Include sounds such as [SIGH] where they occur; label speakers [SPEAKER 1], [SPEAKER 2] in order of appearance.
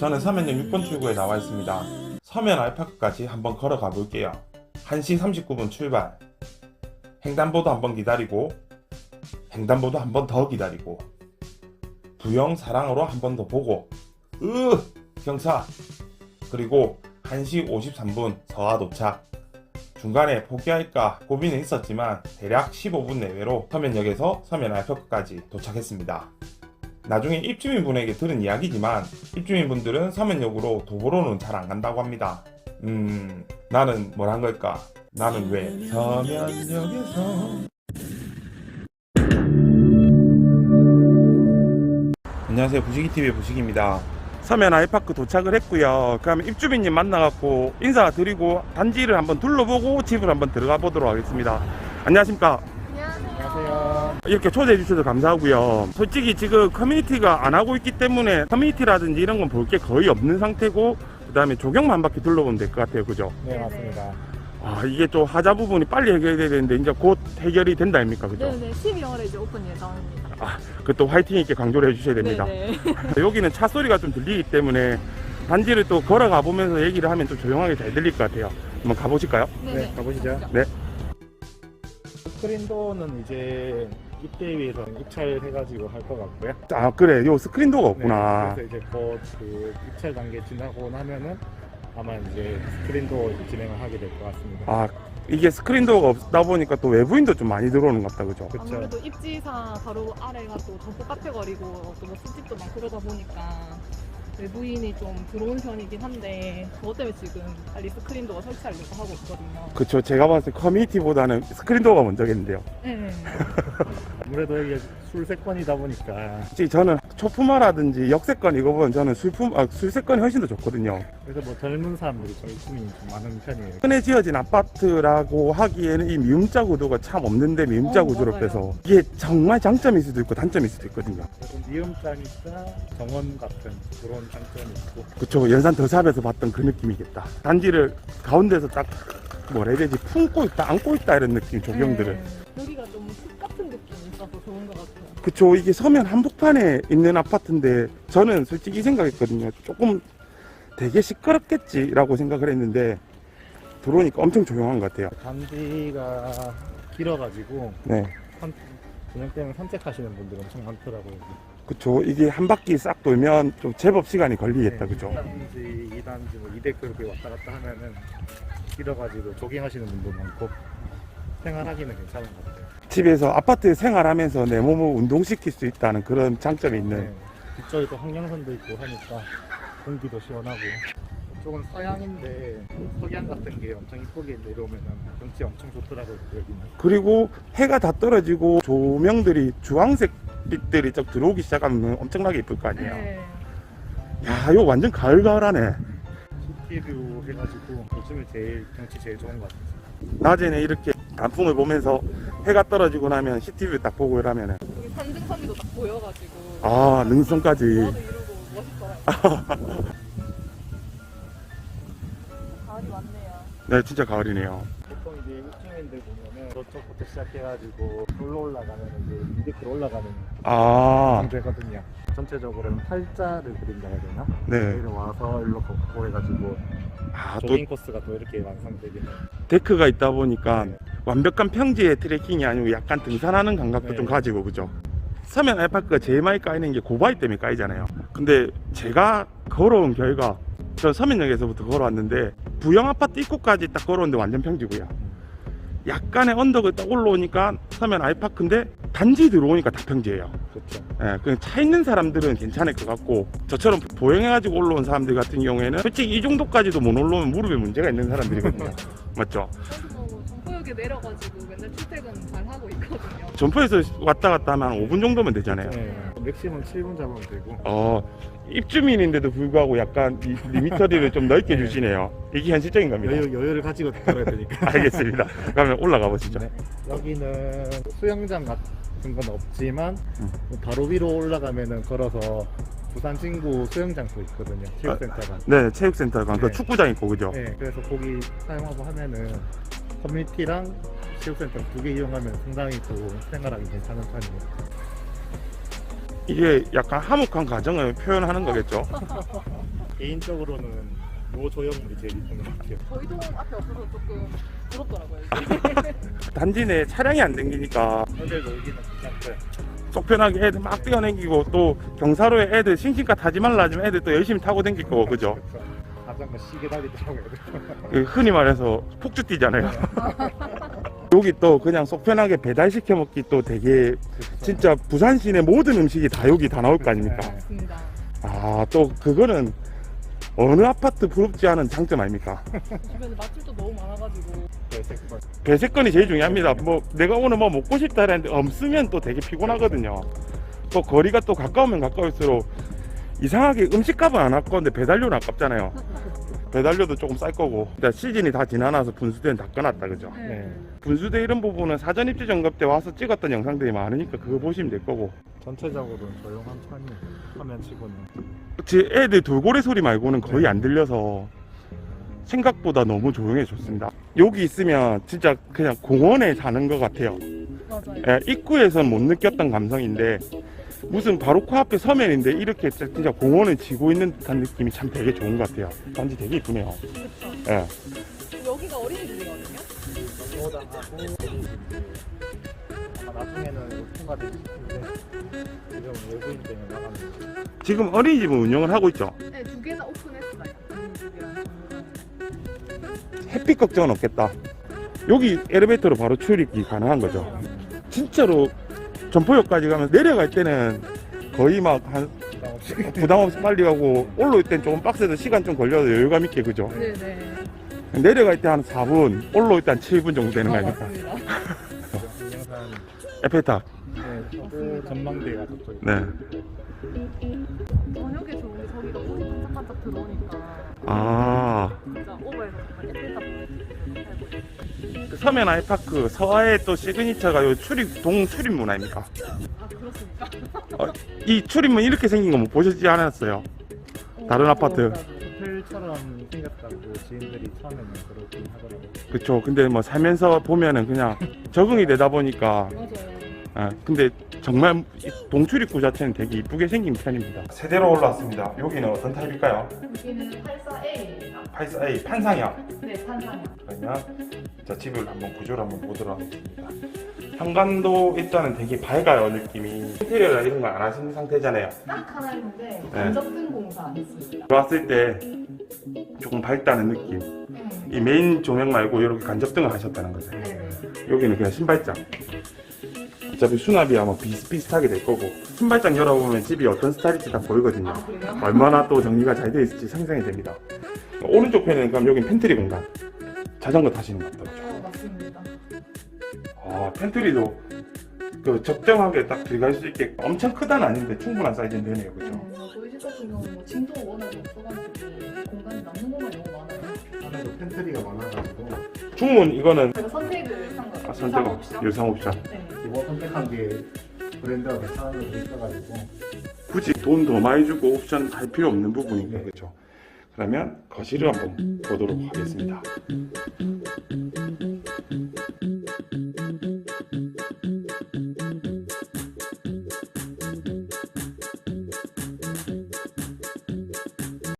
[SPEAKER 1] 저는 서면역 6번 출구에 나와 있습니다. 서면 알파크까지 한번 걸어가 볼게요. 1시 39분 출발. 횡단보도 한번 기다리고, 횡단보도 한번 더 기다리고, 부영 사랑으로 한번 더 보고, 으 경사. 그리고 1시 53분 서하 도착. 중간에 포기할까 고민은 있었지만 대략 15분 내외로 서면역에서 서면 알파크까지 도착했습니다. 나중에 입주민분에게 들은 이야기지만 입주민분들은 서면역으로 도보로는 잘 안 간다고 합니다. 음, 나는 뭘 한 걸까? 나는 왜 서면역에서 안녕하세요 부식이TV의 부식입니다 서면 아이파크 도착을 했고요 그러면 입주민님 만나갖고 인사드리고 단지를 한번 둘러보고 집을 한번 들어가 보도록 하겠습니다 안녕하십니까. 이렇게 초대해 주셔서 감사하고요. 솔직히 지금 커뮤니티가 안 하고 있기 때문에 커뮤니티라든지 이런 건 볼 게 거의 없는 상태고 그다음에 조경만 한 바퀴 둘러보면 될 것 같아요. 그죠?
[SPEAKER 2] 네, 맞습니다.
[SPEAKER 1] 아, 이게 좀 하자 부분이 빨리 해결이 돼야 되는데 이제 곧 해결이 된다 아닙니까? 그죠?
[SPEAKER 3] 네네 12월에 이제 오픈 예정입니다.
[SPEAKER 1] 아, 그또 화이팅 있게 강조를 해 주셔야 됩니다.
[SPEAKER 3] 네네. [LAUGHS]
[SPEAKER 1] 여기는 차 소리가 좀 들리기 때문에 단지를 또 걸어가 보면서 얘기를 하면 좀 조용하게 잘 들릴 것 같아요. 한번 가보실까요?
[SPEAKER 2] 네, 가보시죠.
[SPEAKER 1] 네.
[SPEAKER 2] 스크린도어는 이제 입대위에서 입찰 해가지고 할 것 같고요.
[SPEAKER 1] 아, 그래. 요 스크린도가 없구나.
[SPEAKER 2] 네, 그래서 이제 곧그 입찰 단계 지나고 나면은 아마 이제 스크린 도어 이제 진행을 하게 될 것 같습니다.
[SPEAKER 1] 아, 이게 스크린 도어가 없다 보니까 또 외부인도 좀 많이 들어오는 것 같다. 그죠?
[SPEAKER 2] 그쵸.
[SPEAKER 3] 아무래도 입지사 바로 아래가 또 덤프 카페 거리고 또뭐 술집도 많고 그러다 보니까 외부인이 좀 들어오는 편이긴 한데 그것 때문에 지금 빨리 스크린도어 설치하려고 하고 있거든요.
[SPEAKER 1] 그쵸. 제가 봤을 때 커뮤니티보다는 스크린도어가 먼저겠는데요.
[SPEAKER 3] 네. [LAUGHS]
[SPEAKER 2] 아무래도 이게 술세권이다 보니까
[SPEAKER 1] 솔직히 저는 초품화라든지 역세권 이거 보면 저는 술품, 아, 술세권이 훨씬 더 좋거든요.
[SPEAKER 2] 그래서 뭐 젊은 사람들이 좀 입주민이 좀 많은 편이에요.
[SPEAKER 1] 흔해 지어진 아파트라고 하기에는 이 미음자 구도가 참 없는데 미음자
[SPEAKER 3] 어,
[SPEAKER 1] 구조로
[SPEAKER 3] 맞아요.
[SPEAKER 1] 빼서 이게 정말 장점일 수도 있고 단점일 수도 있거든요.
[SPEAKER 2] 미음장이니까 정원 같은 그런 장점이 있고
[SPEAKER 1] 그쵸. 연산 더샵에서 봤던 그 느낌이겠다. 단지를 가운데서 딱 뭐라 해야 되지? 품고 있다, 안고 있다 이런 느낌, 조경들을.
[SPEAKER 3] 네. 여기가 좀숲 같은 느낌이 있어서 좋은 것 같아요.
[SPEAKER 1] 그쵸 이게 서면 한복판에 있는 아파트인데 저는 솔직히 생각했거든요 조금 되게 시끄럽겠지라고 생각을 했는데 들어오니까 엄청 조용한 것 같아요
[SPEAKER 2] 단지가 길어가지고
[SPEAKER 1] 네
[SPEAKER 2] 산, 저녁 때문에 산책하시는 분들이 엄청 많더라고요.
[SPEAKER 1] 그쵸 이게 한 바퀴 싹 돌면 좀 제법 시간이 걸리겠다
[SPEAKER 2] 네,
[SPEAKER 1] 그죠
[SPEAKER 2] 1단지, 2단지, 뭐 2대 그렇게 왔다 갔다 하면은 길어가지고 조깅하시는 분도 많고 생활하기는 괜찮은 것 같아요.
[SPEAKER 1] 집에서 아파트에 생활하면서 내 몸을 운동시킬 수 있다는 그런 장점이 있는
[SPEAKER 2] 네. 뒤쪽에 또 한강선도 있고 하니까 공기도 시원하고 이쪽은 서양인데 석양 같은 게 엄청 이쁘게 내려오면은 경치 엄청 좋더라고요 여기는.
[SPEAKER 1] 그리고 해가 다 떨어지고 조명들이 주황색 빛들이 쫙 들어오기 시작하면 엄청나게 이쁠 거 아니에요
[SPEAKER 3] 네.
[SPEAKER 1] 야 이거 완전 가을가을하네
[SPEAKER 2] 시티뷰 해가지고 요즘에 제일 경치 제일 좋은 것 같아요.
[SPEAKER 1] 낮에는 이렇게 단풍을 보면서 해가 떨어지고 나면 시티뷰 딱 보고 이러면은
[SPEAKER 3] 여기 산등성이도 딱 보여가지고
[SPEAKER 1] 아 능선까지
[SPEAKER 3] 나도 이러고 멋있더라고요. [LAUGHS] 가을이 왔네요.
[SPEAKER 1] 네 진짜 가을이네요
[SPEAKER 2] 보통 이제 입주민들 보면은 저쪽부터 시작해가지고 돌로 올라가면 이제 미드로 올라가는
[SPEAKER 1] 아
[SPEAKER 2] 상태거든요. 전체적으로는 팔자를 그린다 해야 되나?
[SPEAKER 1] 네.
[SPEAKER 2] 여기로 와서 일로 걷고 해가지고
[SPEAKER 1] 아, 또
[SPEAKER 2] 조깅 코스가 또 이렇게 완성되기는
[SPEAKER 1] 데크가 있다 보니까
[SPEAKER 2] 네.
[SPEAKER 1] 완벽한 평지의 트레킹이 아니고 약간 등산하는 감각도
[SPEAKER 2] 네.
[SPEAKER 1] 좀 가지고 그죠 서면 알파크가 제일 많이 까이는 게 고바위 때문에 까이잖아요 근데 제가 걸어온 결과 전 서면역에서부터 걸어왔는데 부영 아파트 입구까지 딱 걸어오는데 완전 평지고요 약간의 언덕을 딱 올라오니까 서면 알파크인데 단지 들어오니까 다 평지예요
[SPEAKER 2] 그렇죠.
[SPEAKER 1] 예, 그냥 차 있는 사람들은 괜찮을 것 같고 저처럼 보행해가지고 올라온 사람들 같은 경우에는 솔직히 이 정도까지도 못 올라오면 무릎에 문제가 있는 사람들이거든요 [LAUGHS] 맞죠?
[SPEAKER 3] 저도 뭐 내려가지고 맨날 출퇴근 잘 하고 있거든요.
[SPEAKER 1] 점포에서 왔다 갔다 하면 한 5분 정도면 되잖아요
[SPEAKER 2] 네. 맥시멈 7분 잡으면 되고
[SPEAKER 1] 어, 입주민인데도 불구하고 약간 이 리미터리를 좀 넓게 [LAUGHS]
[SPEAKER 2] 네.
[SPEAKER 1] 주시네요 이게 현실적인 겁니다
[SPEAKER 2] 여유, 여유를 가지고 걸어야 되니까. [LAUGHS]
[SPEAKER 1] 알겠습니다 그러면 올라가 보시죠
[SPEAKER 2] 네. 여기는 수영장 같은 건 없지만
[SPEAKER 1] 음.
[SPEAKER 2] 바로 위로 올라가면은 걸어서 부산 진구 수영장도 있거든요. 체육센터가.
[SPEAKER 1] 네 체육센터가 그
[SPEAKER 2] 네.
[SPEAKER 1] 축구장 있고 그죠?
[SPEAKER 2] 네, 그래서 거기 사용하고 하면은 커뮤니티랑 체육센터 두 개 이용하면 상당히 또 생활하기 괜찮은 편이에요.
[SPEAKER 1] 이게 약간 화목한 가정을 표현하는 거겠죠? [LAUGHS]
[SPEAKER 2] 개인적으로는 노조형물이 제일 이쁜 것 같아요.
[SPEAKER 3] 저희 동 앞에 없어서 조금 부럽더라고요. [LAUGHS]
[SPEAKER 1] 단지 내 차량이 안 댕기니까
[SPEAKER 2] 애들 놀기는 괜찮고요.
[SPEAKER 1] 속 편하게 애들 막 뛰어댕기고 또 경사로에 애들 싱싱카 타지 말라 하지만 애들 또 열심히 타고 댕길 거고 그죠?
[SPEAKER 2] 자전거 시계 달리더라고요.
[SPEAKER 1] 그 흔히 말해서 폭주 뛰잖아요. [LAUGHS] 여기 또 그냥 속 편하게 배달시켜 먹기 또 되게 진짜 부산 시내 모든 음식이 다 여기 다 나올 거 아닙니까?
[SPEAKER 3] 맞습니다.
[SPEAKER 1] 아 또 그거는 어느 아파트 부럽지 않은 장점 아닙니까?
[SPEAKER 3] 주변에 맛집도 너무 많아가지고.
[SPEAKER 1] 배색권이 제일 중요합니다. 뭐 내가 오늘 뭐 먹고 싶다 했는데 없으면 또 되게 피곤하거든요. 또 거리가 또 가까우면 가까울수록 이상하게 음식값은 안 아까운데 배달료는 아깝잖아요. 배달료도 조금 쌀 거고. 일단 시즌이 다 지나나서 분수대는 다 꺼놨다 그죠?
[SPEAKER 2] 네.
[SPEAKER 1] 분수대 이런 부분은 사전 입지 점검 때 와서 찍었던 영상들이 많으니까 그거 보시면 될 거고.
[SPEAKER 2] 전체적으로는 조용한 편이에요. 화면 치고는.
[SPEAKER 1] 제 애들 돌고래 소리 말고는 거의 안 들려서 생각보다 너무 조용해졌습니다. 여기 있으면 진짜 그냥 공원에 사는 것 같아요.
[SPEAKER 3] 맞아요.
[SPEAKER 1] 예, 입구에선 못 느꼈던 감성인데 무슨 바로 코앞에 서면인데 이렇게 진짜 공원을 지고 있는 듯한 느낌이 참 되게 좋은 것 같아요. 단지 되게 이쁘네요. 예.
[SPEAKER 3] 여기가 어린이집이거든요.
[SPEAKER 2] 나중에는 싶은데 지금 외부인 때문에 나가는 거.
[SPEAKER 1] 지금 어린이집은 운영을 하고 있죠.
[SPEAKER 3] 네, 두 개나 오픈했어요.
[SPEAKER 1] 햇빛 걱정은 없겠다. 여기 엘리베이터로 바로 출입이 가능한 거죠. 진짜로 점포역까지 가면 내려갈 때는 거의 막 한
[SPEAKER 2] 부담 없이
[SPEAKER 1] 빨리 가고 올라올 땐 조금 빡세서 시간 좀 걸려도 여유감 있게 그죠.
[SPEAKER 3] 네네.
[SPEAKER 1] 내려갈 때 한 4분, 올라올 때 한 7분 정도 되는 거
[SPEAKER 3] 아,
[SPEAKER 1] 아닙니까?
[SPEAKER 2] 영상 [LAUGHS]
[SPEAKER 1] 에펠탑.
[SPEAKER 2] 네, 전망대가 저쪽에
[SPEAKER 1] 네.
[SPEAKER 3] 저녁에 저기가 반짝반짝 들어오니까
[SPEAKER 1] 아. 서면 아이파크 서화의 또 시그니처가 요 출입 동 출입 문화입니까?
[SPEAKER 3] 아 그렇습니까?
[SPEAKER 1] 이 출입문 이렇게 생긴 거못 보셨지 않았어요? 다른 아파트.
[SPEAKER 2] 호텔처럼 생겼다고 지인들이 처음에는 그러긴 하더라고요.
[SPEAKER 1] 그쵸. 근데 뭐 살면서 보면은 그냥 적응이 되다 보니까
[SPEAKER 3] 맞아요.
[SPEAKER 1] 아, 근데 정말 이 동출입구 자체는 되게 이쁘게 생긴 편입니다. 세대로 올라왔습니다. 여기는 어떤 타입일까요?
[SPEAKER 3] 여기는 84A입니다.
[SPEAKER 1] 84A 판상형.
[SPEAKER 3] 네, 판상형.
[SPEAKER 1] 그러면 자 집을 한번 구조를 한번 보도록 하겠습니다. 현관도 일단은 되게 밝아요 느낌이. 인테리어나 이런 거 안 하신 상태잖아요.
[SPEAKER 3] 딱 하나 있는데
[SPEAKER 1] 네.
[SPEAKER 3] 간접등 공사 안 했습니다.
[SPEAKER 1] 들어왔을 때 조금 밝다는 느낌.
[SPEAKER 3] 음.
[SPEAKER 1] 이 메인 조명 말고 이렇게 간접등을 하셨다는 거죠.
[SPEAKER 3] 네네.
[SPEAKER 1] 여기는 그냥 신발장. 어차피 수납이 아마 비슷비슷하게 될 거고 신발장 열어보면 집이 어떤 스타일인지 다 보이거든요.
[SPEAKER 3] 아?
[SPEAKER 1] 얼마나 또 정리가 잘 되어 있을지 상상이 됩니다. 오른쪽 편에는 그럼 여기 팬트리 공간. 자전거 타시는 것 같더라고요.
[SPEAKER 3] 어.
[SPEAKER 1] 아, 팬트리도 그 적정하게 딱 들어갈 수 있게 엄청 크다는 아닌데 충분한 사이즈는 되네요 그죠?
[SPEAKER 3] 음, 뭐 저희 집 같은 경우는 뭐 진도 워낙 없어가지고 공간이 남는 것만 너무 많아요.
[SPEAKER 2] 펜트리가 많아가지고
[SPEAKER 1] 중문 이거는
[SPEAKER 3] 제가 선택을 한 거예요.
[SPEAKER 1] 아, 유상 옵션
[SPEAKER 3] 네.
[SPEAKER 2] 이거 선택한 게 브랜드가 괜찮은 게 있어가지고
[SPEAKER 1] 굳이 돈 더 많이 주고 옵션 할 필요 없는 부분이네 그죠? 그러면 거실을 한번 보도록 하겠습니다. 음, 음,